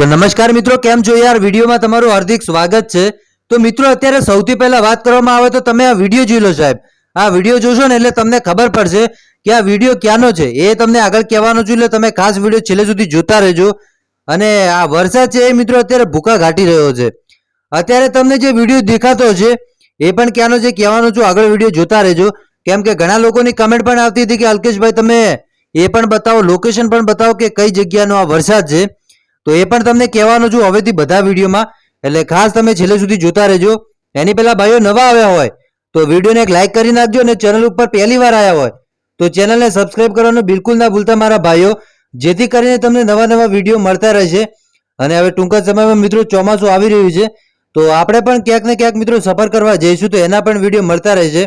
તો નમસ્કાર મિત્રો, કેમ છો યાર? વિડીયોમાં તમારું હાર્દિક સ્વાગત છે. તો મિત્રો, અત્યારે સૌથી પહેલા વાત કરવામાં આવે તો તમે આ વીડિયો જોઈ લો સાહેબ. આ વીડિયો જોશો ને એટલે તમને ખબર પડશે કે આ વીડિયો ક્યાંનો છે. એ તમને આગળ કહેવાનો છું, એટલે તમે ખાસ વીડિયો છેલ્લે સુધી જોતા રહેજો. અને આ વરસાદ છે એ મિત્રો અત્યારે ભૂકા ઘાટી રહ્યો છે. અત્યારે તમને જે વીડિયો દેખાતો છે, એ પણ ક્યાંનો છે કહેવાનું છું. આગળ વીડિયો જોતા રહેજો. કેમ કે ઘણા લોકોની કમેન્ટ પણ આવતી હતી કે, અલ્કેશભાઈ, તમે એ પણ બતાવો લોકેશન પણ બતાવો કે કઈ જગ્યાનો આ વરસાદ છે. તો એ પણ તમને કહેવાનું છું હવેથી બધા વિડીયોમાં. એટલે ખાસ તમે છેલ્લે સુધી જોતા રહેજો. એની પહેલા ભાઈઓ નવા આવ્યા હોય, તો વિડીયોને એક લાઈક કરી નાખજો અને ચેનલ ઉપર પહેલી વાર આવ્યા હોય, તો ચેનલને સબસ્ક્રાઇબ કરવાનું બિલકુલ ના ભૂલતા મારા ભાઈઓ. જેથી કરીને તમને નવા નવા વીડિયો મળતા રહેશે. અને હવે ટૂંકા સમયમાં મિત્રો ચોમાસું આવી રહ્યું છે, તો આપણે પણ ક્યાંક ને ક્યાંક મિત્રો સફર કરવા જઈશું તો એના પણ વીડિયો મળતા રહેશે.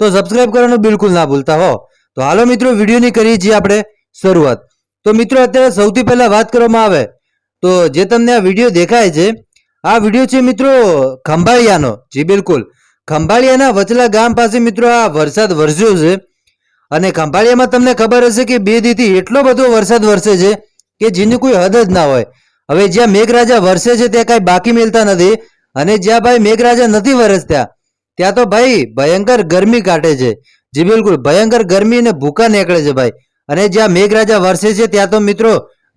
તો સબસ્ક્રાઇબ કરવાનું બિલકુલ ના ભૂલતા હો. તો હાલો મિત્રો વિડીયોની કરીએ છીએ આપણે શરૂઆત. તો મિત્રો અત્યારે સૌથી પહેલા વાત કરવામાં આવે તો જે તમને આ વીડિયો દેખાય છે, આ વીડિયો છે મિત્રો ખંભાળિયાનો. જી બિલકુલ. ખંભાળિયાના વચલા ગામ પાસે મિત્રો આ વરસાદ વરસ્યો છે. અને ખંભાળિયામાં તમને ખબર હશે કે બે દીથી એટલો બધો વરસાદ વરસે છે કે જેની કોઈ હદ જ ના હોય. હવે જ્યાં મેઘરાજા વરસે છે ત્યાં કાંઈ બાકી મેળતા નથી. અને જ્યાં ભાઈ મેઘરાજા નથી વરસતા, ત્યાં તો ભાઈ ભયંકર ગરમી કાઢે છે. જી બિલકુલ, ભયંકર ગરમી અને ભૂકા નીકળે છે ભાઈ. અને જ્યાં મેઘરાજા વરસે છે ત્યાં તો મિત્રો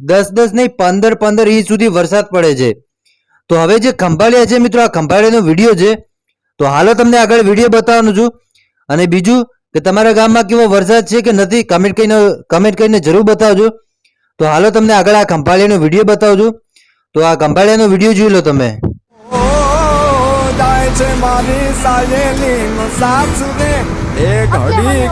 દસ દસ નહીં પંદર પંદર ઇંચ સુધી વરસાદ પડે છે. તો હવે જે ખંભાળિયા છે મિત્રો આ ખંભાળિયાનો વીડિયો છે. તો હાલો તમને આગળ વીડિયો બતાવવાનું છું. અને બીજું કે તમારા ગામમાં કેવો વરસાદ છે કે નથી કમેન્ટ કરીને કમેન્ટ કરીને જરૂર બતાવજો. તો હાલો તમને આગળ આ ખંભાળિયાનો વીડિયો બતાવજો. તો આ ખંભાળિયાનો વીડિયો જોઈ લો તમે. છે મારી સાયેલીનો સાથ રે એ ઘડી